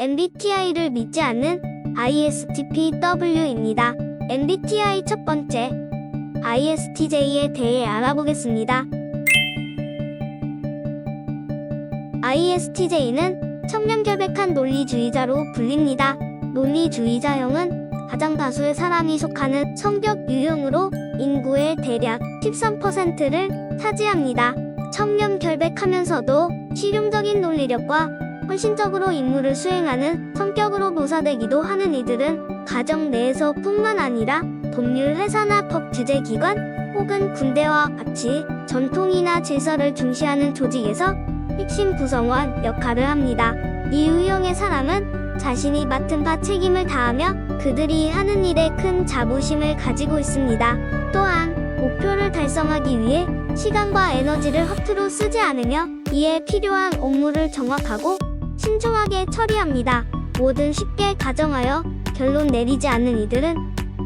MBTI를 믿지 않는 ISTPW입니다. MBTI 첫 번째, ISTJ에 대해 알아보겠습니다. ISTJ는 청렴결백한 논리주의자로 불립니다. 논리주의자형은 가장 다수의 사람이 속하는 성격 유형으로 인구의 대략 13%를 차지합니다. 청렴결백하면서도 실용적인 논리력과 헌신적으로 임무를 수행하는 성격으로 묘사되기도 하는 이들은 가정 내에서 뿐만 아니라 법률 회사나 법 규제 기관 혹은 군대와 같이 전통이나 질서를 중시하는 조직에서 핵심 구성원 역할을 합니다. 이 유형의 사람은 자신이 맡은 바 책임을 다하며 그들이 하는 일에 큰 자부심을 가지고 있습니다. 또한 목표를 달성하기 위해 시간과 에너지를 허투루 쓰지 않으며 이에 필요한 업무를 정확하고 신중하게 처리합니다. 뭐든 쉽게 가정하여 결론 내리지 않는 이들은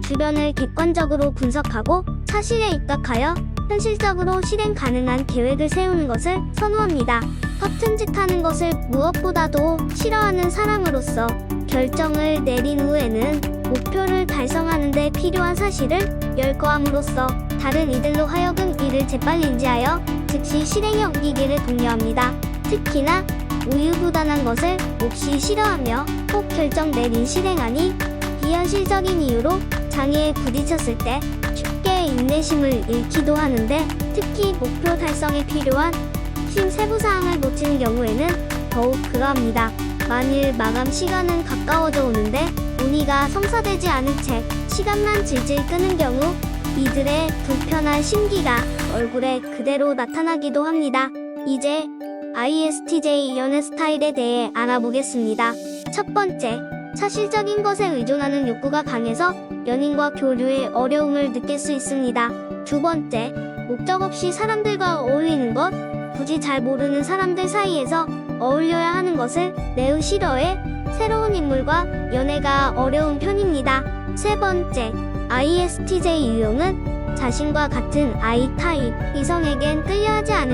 주변을 객관적으로 분석하고 사실에 입각하여 현실적으로 실행 가능한 계획을 세우는 것을 선호합니다. 허튼짓하는 것을 무엇보다도 싫어하는 사람으로서 결정을 내린 후에는 목표를 달성하는 데 필요한 사실을 열거함으로써 다른 이들로 하여금 이를 재빨리 인지하여 즉시 실행에 옮기기를 독려합니다. 특히나 우유부단한 것을 몹시 싫어하며 꼭 결정 내린 실행하니 비현실적인 이유로 장애에 부딪혔을 때 쉽게 인내심을 잃기도 하는데 특히 목표 달성에 필요한 핵심 세부사항을 놓치는 경우에는 더욱 그러합니다. 만일 마감 시간은 가까워져 오는데 문의가 성사되지 않은 채 시간만 질질 끄는 경우 이들의 불편한 심기가 얼굴에 그대로 나타나기도 합니다. 이제 ISTJ 연애 스타일에 대해 알아보겠습니다. 첫 번째, 사실적인 것에 의존하는 욕구가 강해서 연인과 교류에 어려움을 느낄 수 있습니다. 두 번째, 목적 없이 사람들과 어울리는 것, 굳이 잘 모르는 사람들 사이에서 어울려야 하는 것을 매우 싫어해 새로운 인물과 연애가 어려운 편입니다. 세 번째, ISTJ 유형은 자신과 같은 I 타입 이성에겐 끌려하지 않으며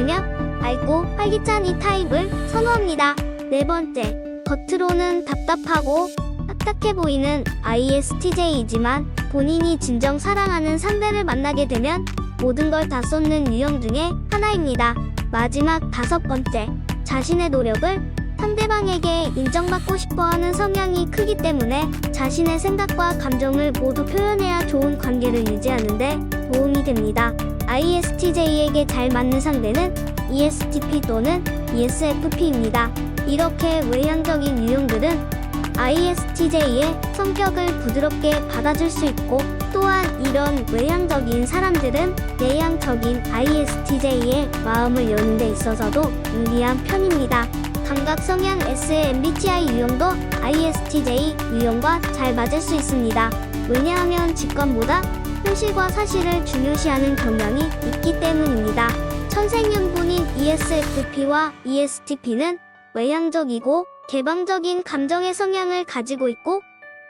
밝고 활기찬 이 타입을 선호합니다. 네 번째, 겉으로는 답답하고 딱딱해 보이는 ISTJ이지만 본인이 진정 사랑하는 상대를 만나게 되면 모든 걸 다 쏟는 유형 중에 하나입니다. 마지막 다섯 번째, 자신의 노력을 상대방에게 인정받고 싶어 하는 성향이 크기 때문에 자신의 생각과 감정을 모두 표현해야 좋은 관계를 유지하는데 도움이 됩니다. ISTJ에게 잘 맞는 상대는 ESTP 또는 ESFP입니다. 이렇게 외향적인 유형들은 ISTJ의 성격을 부드럽게 받아줄 수 있고 또한 이런 외향적인 사람들은 내향적인 ISTJ의 마음을 여는 데 있어서도 유리한 편입니다. 감각 성향 S의 MBTI 유형도 ISTJ 유형과 잘 맞을 수 있습니다. 왜냐하면 직관보다 현실과 사실을 중요시하는 경향이 있기 때문입니다. 천생연분인 E ESFP와 ESTP는 외향적이고 개방적인 감정의 성향을 가지고 있고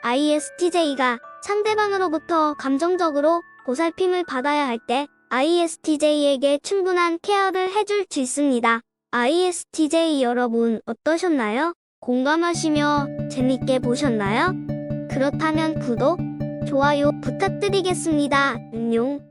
ISTJ가 상대방으로부터 감정적으로 보살핌을 받아야 할 때 ISTJ에게 충분한 케어를 해줄 수 있습니다. ISTJ 여러분 어떠셨나요? 공감하시며 재밌게 보셨나요? 그렇다면 구독, 좋아요 부탁드리겠습니다. 안녕.